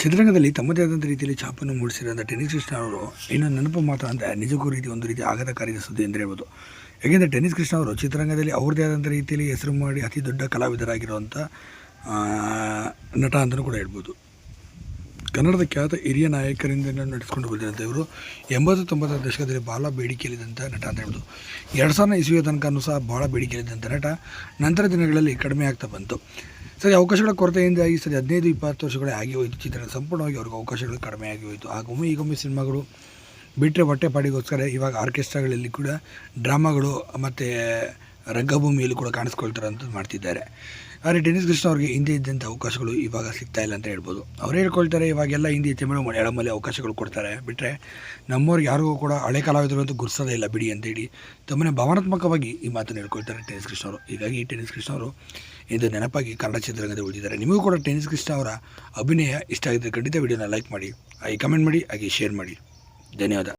ಚಿತ್ರರಂಗದಲ್ಲಿ ತಮ್ಮದೇ ಆದಂಥ ರೀತಿಯಲ್ಲಿ ಛಾಪನ್ನು ಮೂಡಿಸಿರೋಂಥ ಟೆನಿಸ್ ಕೃಷ್ಣ ಅವರು ಇನ್ನು ನೆನಪು ಮಾತ್ರ ಅಂದರೆ ನಿಜಕ್ಕೂ ರೀತಿ ಒಂದು ರೀತಿ ಆಘಾತಕಾರಿಯ ಸುದ್ದಿ ಎಂದು ಹೇಳ್ಬೋದು ಯಾಕೆಂದರೆ ಟೆನಿಸ್ ಕೃಷ್ಣ ಅವರು ಚಿತ್ರರಂಗದಲ್ಲಿ ಅವ್ರದ್ದೇ ಆದಂಥ ರೀತಿಯಲ್ಲಿ ಹೆಸರು ಮಾಡಿ ಅತಿ ದೊಡ್ಡ ಕಲಾವಿದರಾಗಿರುವಂಥ ನಟ ಅಂತಲೂ ಕೂಡ ಹೇಳ್ಬೋದು. ಕನ್ನಡದ ಖ್ಯಾತ ಹಿರಿಯ ನಾಯಕರಿಂದ ನಡೆಸ್ಕೊಂಡು ಬಂದಿರಂಥ ಇವರು ಎಂಬತ್ತು ತೊಂಬತ್ತರ ದಶಕದಲ್ಲಿ ಭಾಳ ಬೇಡಿಕೆಯಲ್ಲಿದ್ದಂಥ ನಟ ಅಂತ ಹೇಳ್ಬೋದು ಎರಡು ಸಾವಿರ ಇಸುವಿಯ ತನಕನೂ ಸಹ ಭಾಳ ಬೇಡಿಕೆಯಲ್ಲಿದ್ದಂಥ ನಟ ನಂತರ ದಿನಗಳಲ್ಲಿ ಕಡಿಮೆ ಆಗ್ತಾ ಬಂತು. ಸರಿ, ಅವಕಾಶಗಳ ಕೊರತೆಯಿಂದಾಗಿ ಸರಿ ಹದಿನೈದು, ಇಪ್ಪತ್ತು ವರ್ಷಗಳೇ ಆಗಿ ಹೋಯಿತು. ಚಿತ್ರ ಸಂಪೂರ್ಣವಾಗಿ ಅವ್ರಿಗೆ ಅವಕಾಶಗಳು ಕಡಿಮೆ ಆಗಿ ಹೋಯಿತು. ಆಗೊಮ್ಮೆ ಈಗೊಮ್ಮೆ ಸಿನಿಮಾಗಳು ಬಿಟ್ಟರೆ ಹೊಟ್ಟೆಪಾಡಿಗೋಸ್ಕರ ಇವಾಗ ಆರ್ಕೆಸ್ಟ್ರಾಗಳಲ್ಲಿ ಕೂಡ ಡ್ರಾಮಾಗಳು ಮತ್ತು ರಂಗಭೂಮಿಯಲ್ಲಿ ಕೂಡ ಕಾಣಿಸ್ಕೊಳ್ತಾರಂತ ಮಾಡ್ತಿದ್ದಾರೆ. ಆದರೆ ಟೆನಿಸ್ ಕೃಷ್ಣ ಅವರಿಗೆ ಹಿಂದೆ ಇದ್ದಂಥ ಅವಕಾಶಗಳು ಇವಾಗ ಸಿಗ್ತಾ ಇಲ್ಲ ಅಂತ ಹೇಳ್ಬೋದು. ಅವ್ರು ಹೇಳ್ಕೊಳ್ತಾರೆ, ಇವಾಗೆಲ್ಲ ಹಿಂದಿ ತಮಿಳು ಮಲಯಾಳಮಲ್ಲಿ ಅವಕಾಶಗಳು ಕೊಡ್ತಾರೆ. ಬಿಟ್ಟರೆ ನಮ್ಮವ್ರಿಗೆ ಯಾರಿಗೂ ಕೂಡ ಹಳೆ ಕಲಾವಿದರು ಅಂತ ಗುರ್ಸೋದೇ ಇಲ್ಲ ಬಿಡಿ ಅಂತೇಳಿ ತುಂಬನೇ ಭಾವನಾತ್ಮಕವಾಗಿ ಈ ಮಾತನ್ನು ಹೇಳ್ಕೊಳ್ತಾರೆ ಟೆನಿಸ್ ಕೃಷ್ಣ ಅವರು. ಹೀಗಾಗಿ ಟೆನಿಸ್ ಕೃಷ್ಣ ಅವರು ಇದು ನೆನಪಾಗಿ ಕನ್ನಡ ಚಿತ್ರರಂಗದಲ್ಲಿ ಉಳಿದಿದ್ದಾರೆ. ನಿಮಗೂ ಕೂಡ ಟೆನಿಸ್ ಕೃಷ್ಣ ಅವರ ಅಭಿನಯ ಇಷ್ಟ ಆಗಿದ್ದರೆ ಖಂಡಿತ ವಿಡಿಯೋನ ಲೈಕ್ ಮಾಡಿ, ಹಾಗೆ ಕಮೆಂಟ್ ಮಾಡಿ, ಹಾಗೆ ಶೇರ್ ಮಾಡಿ. ಧನ್ಯವಾದ.